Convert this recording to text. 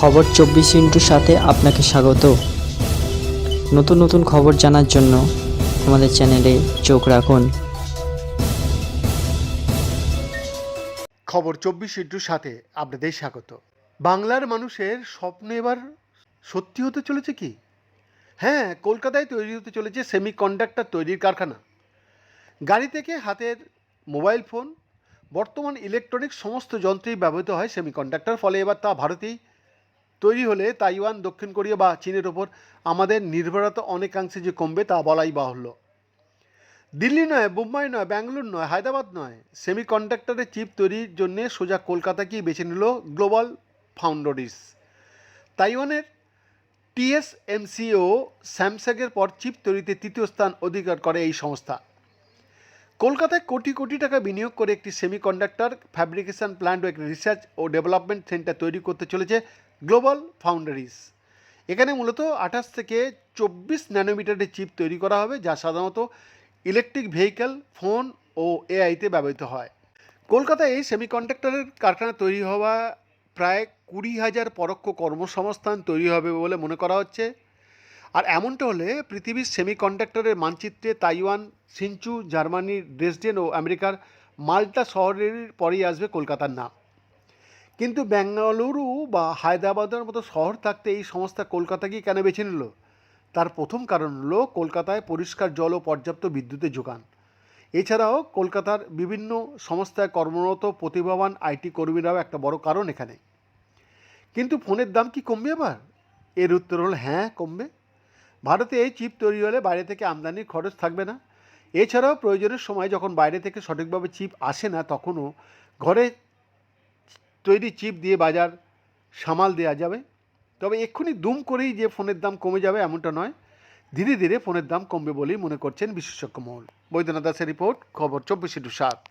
খবর চব্বিশ ইন্টুর সাথে আপনাকে স্বাগত। নতুন নতুন খবর জানার জন্য আমাদের চ্যানেলে চোখ রাখুন। খবর চব্বিশ ইন্টুর সাথে আপনাদের স্বাগত। বাংলার মানুষের স্বপ্ন এবার সত্যি হতে চলেছে কি? হ্যাঁ কলকাতায় তৈরি হতে চলেছে সেমি কন্ডাক্টর তৈরির কারখানা। গাড়ি থেকে হাতের মোবাইল ফোন বর্তমান ইলেকট্রনিক সমস্ত যন্ত্রেই ব্যবহৃত হয় সেমি কন্ডাক্টর ফলে এবার তা ভারতেই তৈরি হলে তাইওয়ান, দক্ষিণ কোরিয়া বা চীনের ওপর আমাদের নির্ভরতা অনেকাংশে যে কমবে তা বলাই বাহুল্য। দিল্লি নয়, মুম্বাই নয়, ব্যাঙ্গালোর নয়, হায়দ্রাবাদ নয়। সেমি কন্ডাক্টরের চিপ তৈরির জন্য সোজা কলকাতাকেই বেছে নিল গ্লোবাল ফাউন্ডারিস। তাইওয়ানের টিএসএমসিও স্যামসাংয়ের পর চিপ তৈরিতে তৃতীয় স্থান অধিকার করে এই সংস্থা। কলকাতায় কোটি কোটি টাকা বিনিয়োগ করে একটি সেমি কন্ডাক্টর ফ্যাব্রিকেশন প্ল্যান্ট ও একটি রিসার্চ ও ডেভেলপমেন্ট সেন্টার তৈরি করতে চলেছে গ্লোবাল ফাউন্ডারিস এখানে মূলত আঠাশ থেকে চব্বিশ ন্যানোমিটারের চিপ তৈরি করা হবে, যা সাধারণত ইলেকট্রিক ভেহিক্যাল ফোন ও এআইতে ব্যবহৃত হয়। কলকাতায় এই সেমিকন্ডাক্টরের কারখানা তৈরি হওয়া প্রায় কুড়ি হাজার পরোক্ষ কর্মসংস্থান তৈরি হবে বলে মনে করা হচ্ছে। আর এমনটা হলে পৃথিবীর সেমিকন্ডাক্টরের মানচিত্রে তাইওয়ান, সিনচু জার্মানির ড্রেসডেন ও আমেরিকার মাল্টা শহরের পরেই আসবে কলকাতার নাম। কিন্তু বেঙ্গালুরু বা হায়দ্রাবাদের মতো শহর থাকতে এই সংস্থা কলকাতাকেই কেন বেছে নিল? তার প্রথম কারণ হলো কলকাতায় পরিষ্কার জল ও পর্যাপ্ত বিদ্যুতের যোগান। এছাড়াও কলকাতার বিভিন্ন সংস্থায় কর্মরত প্রতিভাবান আইটি কর্মীরাও একটা বড় কারণ এখানে। কিন্তু ফোনের দাম কি কমবে আবার? এর উত্তর হলো হ্যাঁ কমবে। ভারতে এই চিপ তৈরি হলে বাইরে থেকে আমদানির খরচ থাকবে না। এছাড়াও প্রয়োজনের সময় যখন বাইরে থেকে সঠিকভাবে চিপ আসে না, তখনও ঘরে তৈরি চিপ দিয়ে বাজার সামাল দেওয়া যাবে। তবে এক্ষুনি দুম করেই যে ফোনের দাম কমে যাবে এমনটা নয়। ধীরে ধীরে ফোনের দাম কমবে বলেই মনে করছেন বিশেষজ্ঞ মহল। বৈদ্যনাথ দাসের রিপোর্ট, খবর চব্বিশ ইন্টু সাত।